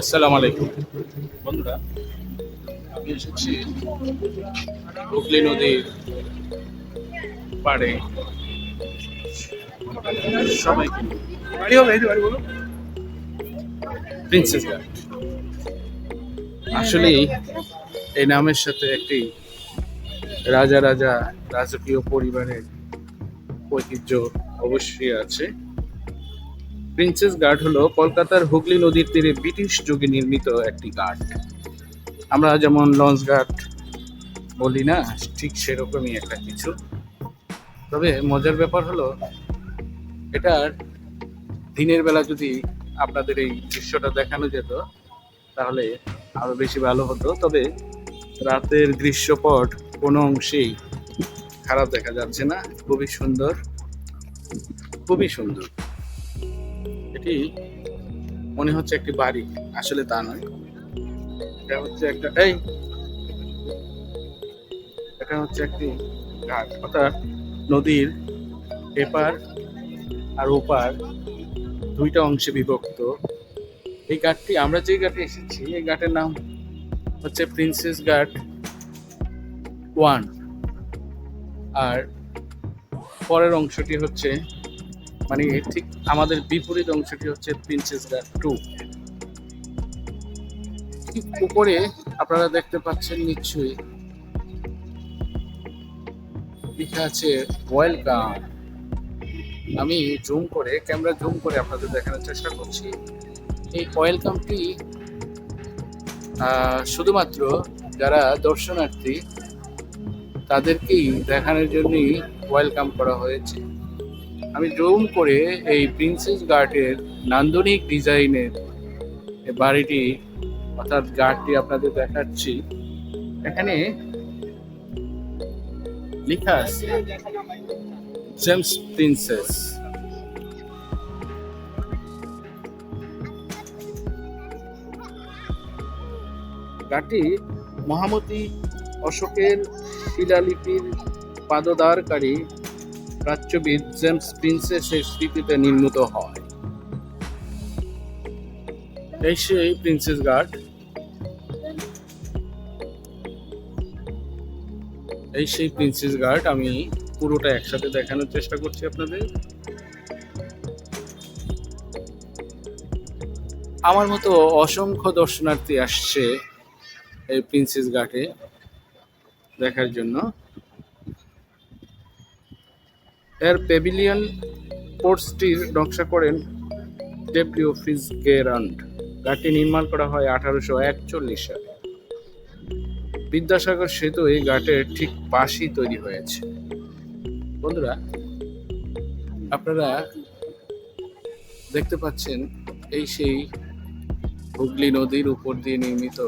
আসসালামু আলাইকুম। বন্ধুরা আমি এসেছি হুগলি নদীর পাড়ে। সবাইকে বাড়ি হবে বাড়ি বলো। প্রিন্সেস ঘাট আসলেই এই নামের সাথে একটি রাজা রাজা রাজকীয় পরিবারের ঐতিহ্য অবশ্যই আছে। প্রিন্সেস গার্ড হলো কলকাতার হুগলি নদীর তীরে ব্রিটিশ যুগে নির্মিত একটি গার্ড আমরা যেমন লঞ্চ গার্ড বলি না, ঠিক সেরকমই একটা কিছু। তবে মজার ব্যাপার হলো, এটার দিনের বেলা যদি আপনাদের এই দৃশ্যটা দেখানো যেত, তাহলে আরও বেশি ভালো হতো। তবে রাতের দৃশ্যপট কোনো অংশেই খারাপ দেখা যাচ্ছে না। খুবই সুন্দর খুবই সুন্দর। এটি মনে হচ্ছে একটি বাড়ি। আসলে তা নয়। এটা হচ্ছে একটা, এই, এটা হচ্ছে একটি ঘাট। অর্থাৎ নদীর এপার আর ওপার দুইটা অংশে বিভক্ত। এই ঘাটটি, আমরা যে ঘাটে এসেছি, এই ঘাটের নাম হচ্ছে প্রিন্সেস ঘাট ওয়ান। আর পরের অংশটি হচ্ছে মানে ঠিক আমাদের বিপরীত অংশটি হচ্ছে প্রিন্সেস ঘাট টু ঠিক উপরে আপনারা দেখতে পাচ্ছেন নিশ্চয়ই লেখা আছে ওয়েলকাম আমি জুম করে ক্যামেরা জুম করে আপনাদের দেখানোর চেষ্টা করছি। এই ওয়েলকামটি শুধুমাত্র যারা দর্শনার্থী, তাদেরকেই দেখানোর জন্যই ওয়েলকাম করা হয়েছে। আমি জুম করে এই প্রিন্সেস গার্ডের নান্দনিক ডিজাইনের বাড়িটি, অর্থাৎ গার্ডটি আপনাদের দেখাচ্ছি। এখানে লেখা আছে, জেমস প্রিন্সেস। গাটি মহামতি অশোকের শিলালিপির পাদদারকারী প্রাচ্যবিদ জেমস প্রিন্সেসের স্মৃতিতে নির্মিত হয়। এই সেই প্রিন্সেস গার্ড। এই সেই প্রিন্সেস ঘাট আমি পুরোটা একসাথে দেখানোর চেষ্টা করছি আপনাদের। আমার মতো অসংখ্য দর্শনার্থী আসছে এই প্রিন্সেস ঘাটে দেখার জন্য। এর পোর্টসটির নকশা করেন ডেপ্লিউ ফিজগেরান্ড ঘাটটি নির্মাণ করা হয় আঠারোশো একচল্লিশ সালে। বিদ্যাসাগর সেতু এই ঘাটের ঠিক পাশেই তৈরি হয়েছে। বন্ধুরা, আপনারা দেখতে পাচ্ছেন এই সেই হুগলি নদীর উপর দিয়ে নির্মিত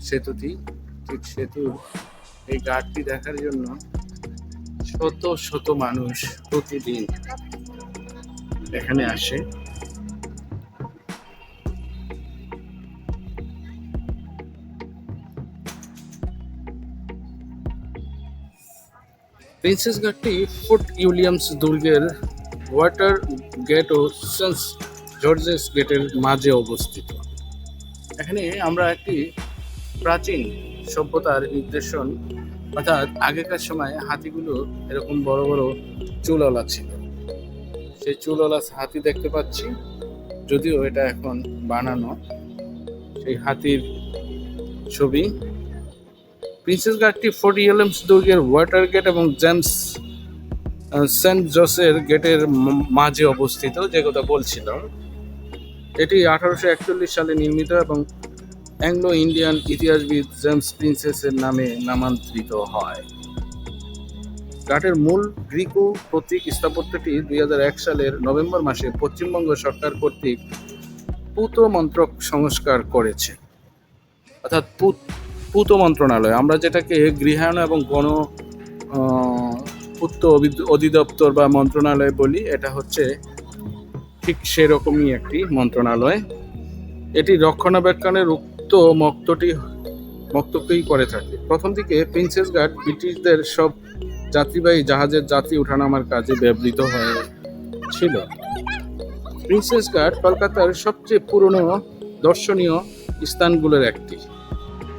সেতুটি। ঠিক সেতুর এই ঘাটটি দেখার জন্য শত শত মানুষ প্রতিদিন এখানে আসে। প্রিন্সেস ঘাটটি ফোর্ট উইলিয়ামস দুর্গের ওয়াটার গেট ও সেন্স জর্জেস গেটের মাঝে অবস্থিত। এখানে আমরা একটি প্রাচীন সভ্যতার নির্দেশন অর্থাৎ আগেকার সময় হাতিগুলো এরকম বড় বড় চুলওয়ালা ছিল। সেই চুলওয়ালা হাতি দেখতে পাচ্ছি, যদিও এটা এখন বানানো। সেই হাতির ছবি। প্রিন্সেস ঘাটটি ফোর্ট ইয়েলেমস দুর্গের ওয়াটার গেট এবং জেমস সেন্ট জোসের গেটের মাঝে অবস্থিত, যে কথা বলছিলাম। এটি আঠারোশো একচল্লিশ সালে নির্মিত এবং অ্যাংলো ইন্ডিয়ান ইতিহাসবিদ জেমস প্রিন্সেসের নামে নামান্তরিত হয়। ঘাটের মূল গ্রিকো প্রতীক স্থাপত্যটি দুই হাজার এক সালের নভেম্বর মাসে পশ্চিমবঙ্গ সরকার কর্তৃক পুত মন্ত্রক সংস্কার করেছে। অর্থাৎ পুত, পূত মন্ত্রণালয়। আমরা যেটাকে গৃহায়ণ এবং গণ পূর্ত অধিদপ্তর বা মন্ত্রণালয় বলি, এটা হচ্ছে ঠিক সেরকমই একটি মন্ত্রণালয়। এটি রক্ষণাবেক্ষণের উক্ত মক্তটি বক্তব্যই করে থাকে। প্রথম দিকে প্রিন্সেস ঘাট ব্রিটিশদের সব যাত্রীবাহী জাহাজের যাত্রী ওঠানামার কাজে ব্যবহৃত হয়েছিল প্রিন্সেস ঘাট কলকাতার সবচেয়ে পুরনো দর্শনীয় স্থানগুলোর একটি।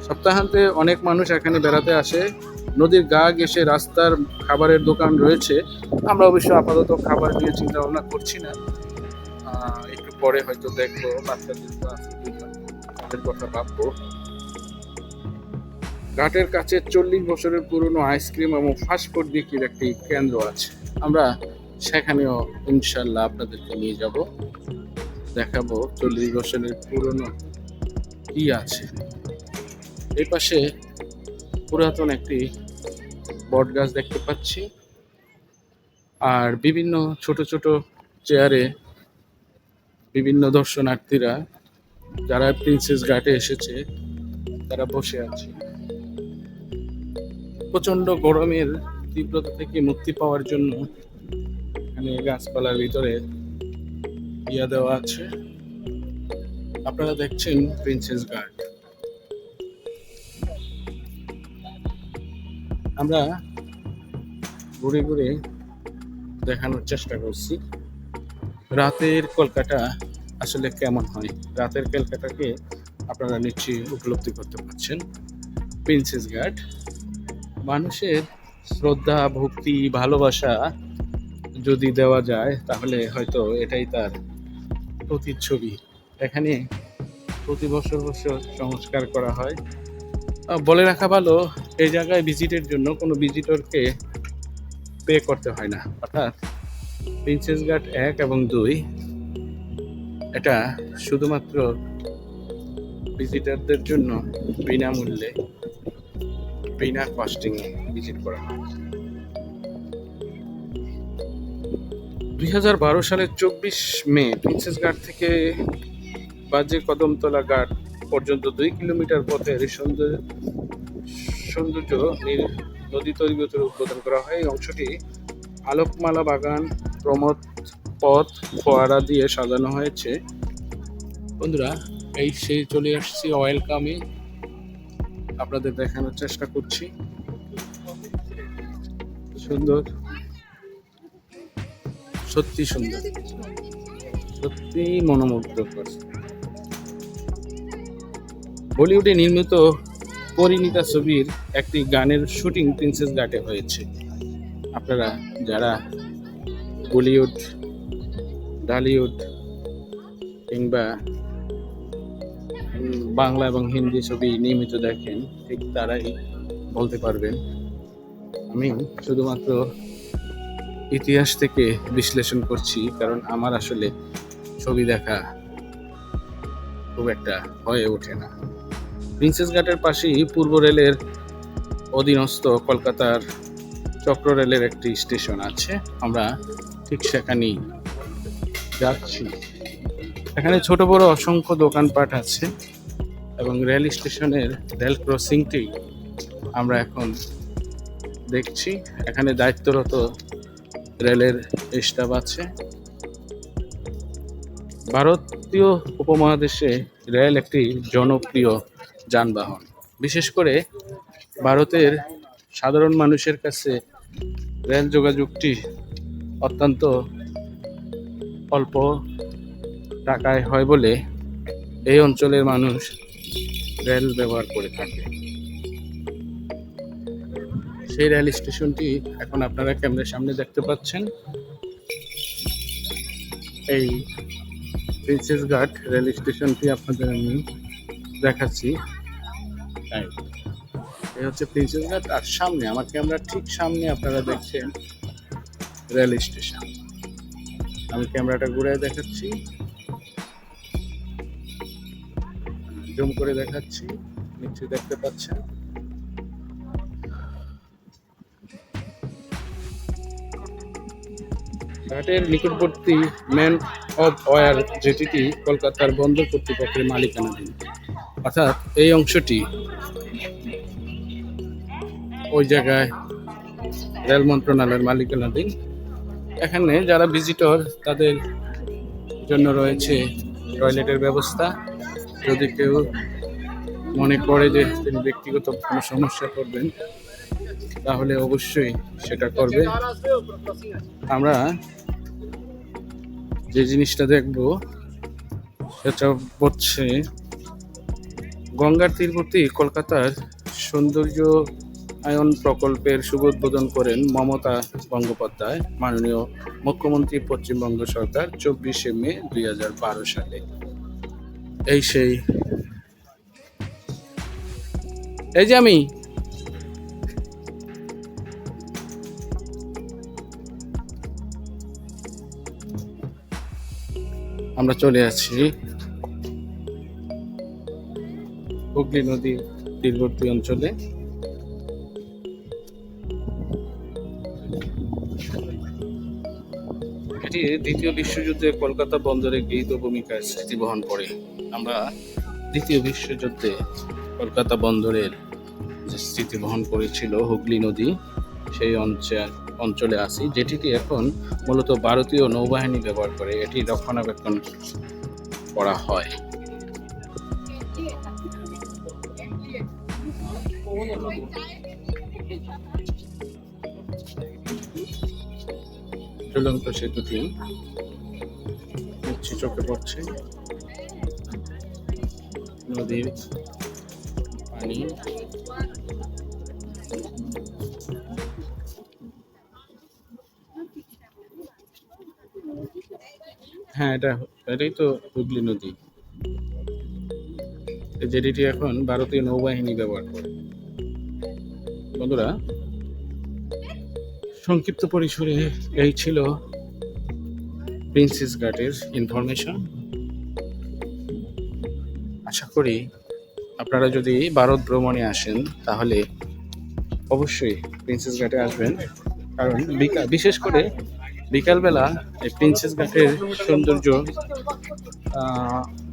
সপ্তাহান্তে অনেক মানুষ এখানে বেড়াতে আসে। নদীর গা ঘেসে রাস্তার খাবারের দোকান রয়েছে। আমরা অবশ্য আপাতত খাবার নিয়ে চিন্তা ভাবনা করছি না। একটু পরে হয়তো দেখব, বাচ্চাদের তাদের কথা ভাববো। ঘাটের কাছে চল্লিশ বছরের পুরনো আইসক্রিম এবং ফাস্টফুড বিক্রির একটি কেন্দ্র আছে। আমরা সেখানেও ইনশাল্লাহ আপনাদেরকে নিয়ে যাব। দেখাবো চল্লিশ বছরের পুরনো কি আছে। এই পাশে পুরাতন একটি বট গাছ দেখতে পাচ্ছি। আর বিভিন্ন ছোট ছোট চেয়ারে বিভিন্ন দর্শনার্থীরা যারা প্রিন্সেস ঘাটে এসেছে, তারা বসে আছে। প্রচণ্ড গরমের তীব্রতা থেকে মুক্তি পাওয়ার জন্য এখানে গাছপালার ভিতরে ইয়া দেওয়া আছে। আপনারা দেখছেন প্রিন্সেস ঘাট আমরা ঘুরে ঘুরে দেখানোর চেষ্টা করছি। রাতের কলকাতা আসলে কেমন হয়? রাতের কলকাতাকে আপনারা নিশ্চয়ই উপলব্ধি করতে পারছেন। প্রিন্সেস ঘাট। মানুষের শ্রদ্ধা, ভক্তি, ভালোবাসা যদি দেওয়া যায়, তাহলে হয়তো এটাই তার প্রতিচ্ছবি। এখানে প্রতি বছর বছর সংস্কার করা হয়। বলে রাখা ভালো, এই জায়গায় ভিজিটের জন্য কোনো ভিজিটরকে পে করতে হয় না। অর্থাৎ প্রিন্সেস ঘাট এক এবং দুই এটা শুধুমাত্র ভিজিটারদের জন্য বিনামূল্যে, বিনা কস্টিং ভিজিট করা হয়। দুই হাজার বারো সালের চব্বিশ মে প্রিন্সেস ঘাট থেকে বাজে কদমতলা ঘাট পর্যন্ত দুই কিলোমিটার পথের সৌন্দর্য নদী তৈরিগতের উদ্বোধন করা হয়। এই অংশটি আলোকমালা বাগান, প্রমোদ পথ ফোয়ারা দিয়ে সাজানো হয়েছে। বন্ধুরা, এই সেই চলে আসছি অয়েল কামে আপনাদের দেখানোর চেষ্টা করছি। সুন্দর। সত্যি সুন্দর। সত্যি মনোমুগ্ধকর। বলিউডে নির্মিত পরিণীতা ছবির একটি গানের শুটিং প্রিন্সেস ঘাটে হয়েছে। আপনারা যারা বলিউড ডালিউড কিংবা বাংলা এবং হিন্দি ছবি নিয়মিত দেখেন, ঠিক তারাই বলতে পারবেন। আমি শুধুমাত্র ইতিহাস থেকে বিশ্লেষণ করছি, কারণ আমার আসলে ছবি দেখা খুব একটা হয়ে ওঠে না। প্রিন্সেস ঘাটের পাশেই পূর্ব রেলের অধীনস্থ কলকাতার চক্র রেলের একটি স্টেশন আছে। আমরা ঠিক সেখানেই যাচ্ছি। এখানে ছোট বড় অসংখ্য দোকানপাট আছে এবং রেল স্টেশনের রেল ক্রসিংটি আমরা এখন দেখছি। এখানে দায়িত্বরত রেলের স্টাফ আছে। ভারতীয় উপমহাদেশে রেল একটি জনপ্রিয় যানবাহন। বিশেষ করে ভারতের সাধারণ মানুষের কাছে রেল যোগাযোগটি অত্যন্ত অল্প টাকায় হয় বলে এই অঞ্চলের মানুষ রেল ব্যবহার করে থাকে। সেই রেল স্টেশনটি এখন আপনারা ক্যামেরার সামনে দেখতে পাচ্ছেন। এই প্রিন্সেস ঘাট রেল স্টেশনটি আপনাদের আমি দেখাচ্ছি। এই হচ্ছে প্রিন্সেস ঘাট, আর সামনে, আমার ক্যামেরার ঠিক সামনে আপনারা দেখছেন রেল স্টেশন। আমি ক্যামেরাটা ঘুরে দেখাচ্ছি। জুম করে দেখাচ্ছি, নিশ্চয়ই দেখতে পাচ্ছেন। ঘাটের নিকটবর্তী ম্যান অফ ওয়ার যেটিটি কলকাতার বন্দর কর্তৃপক্ষের মালিকানাধীন। অর্থাৎ এই অংশটি ওই জায়গায় রেল মন্ত্রণালয়ের মালিকানাধীন। এখানে যারা ভিজিটর তাদের জন্য রয়েছে টয়লেটের ব্যবস্থা। যদি কেউ মনে করে যে তিনি ব্যক্তিগত কোনো সমস্যা করবেন, তাহলে অবশ্যই সেটা করবে। আমরা যে জিনিসটা দেখব, সেটা হচ্ছে গঙ্গার তীরবর্তী কলকাতার সৌন্দর্য আয়ন প্রকল্পের শুভ উদ্বোধন করেন মমতা বন্দ্যোপাধ্যায়, মাননীয় মুখ্যমন্ত্রী পশ্চিমবঙ্গ সরকার, চব্বিশে মে দুই হাজার বারো সালে। এই সেই। এই যে আমি। আমরা চলে আছি হুগলি নদীর তীরবর্তী অঞ্চলে। দ্বিতীয় বিশ্বযুদ্ধে কলকাতা বন্দরে গৃহীত ভূমিকায় স্মৃতি বহন করে। আমরা দ্বিতীয় বিশ্বযুদ্ধে কলকাতা বন্দরের যে স্মৃতি বহন করেছিল হুগলি নদী, সেই অঞ্চল, অঞ্চলে আছি, যেটিকে এখন মূলত ভারতীয় নৌবাহিনী ব্যবহার করে। এটি রক্ষণাবেক্ষণ করা হয়। ঝুলন্ত সেতুটি দেখছি চোখে পড়ছে। নদীর পানি। হ্যাঁ এটা, এটাই তো হুগলি নদী। জেডিটি এখন ভারতীয় নৌবাহিনী ব্যবহার করে। বন্ধুরা সংক্ষিপ্ত পরিসরে এই ছিল প্রিন্সেস ঘাটের ইনফরমেশন আশা করি আপনারা যদি ভারত ভ্রমণে আসেন, তাহলে অবশ্যই প্রিন্সেস ঘাটে আসবেন। কারণ বিশেষ করে বিকালবেলা এই প্রিন্সেস ঘাটের সৌন্দর্য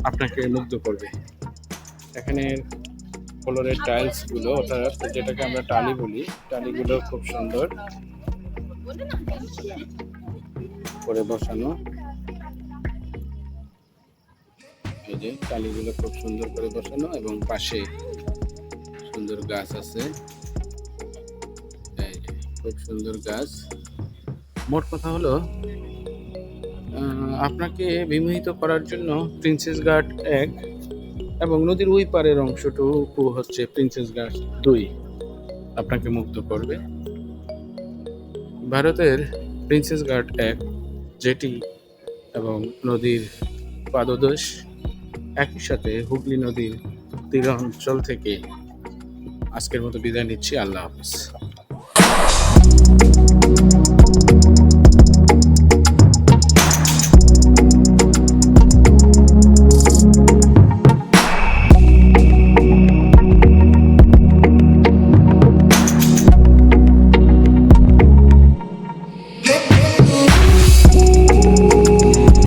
আপনাকে মুগ্ধ করবে। এখানে কলরের টাইলসগুলো অর্থাৎ যেটাকে আমরা টালি বলি, টালিগুলো খুব সুন্দর। করে বসানো। এই যে টালিগুলো খুব সুন্দর করে বসানো এবং পাশে সুন্দর গাছ আছে। খুব সুন্দর গাছ। মোট কথা হলো আপনাকে বিমোহিত করার জন্য প্রিন্সেস ঘাট এক এবং নদীর ওই পারের অংশটুকু হচ্ছে প্রিন্সেস ঘাট দুই। আপনাকে মুগ্ধ করবে। ভারতের প্রিন্সেস ঘাট এক, যেটি এবং নদীর পাদদেশ একই সাথে হুগলি নদীর তীর অঞ্চল থেকে আজকের মতো বিদায় নিচ্ছি। আল্লাহ হাফিজ।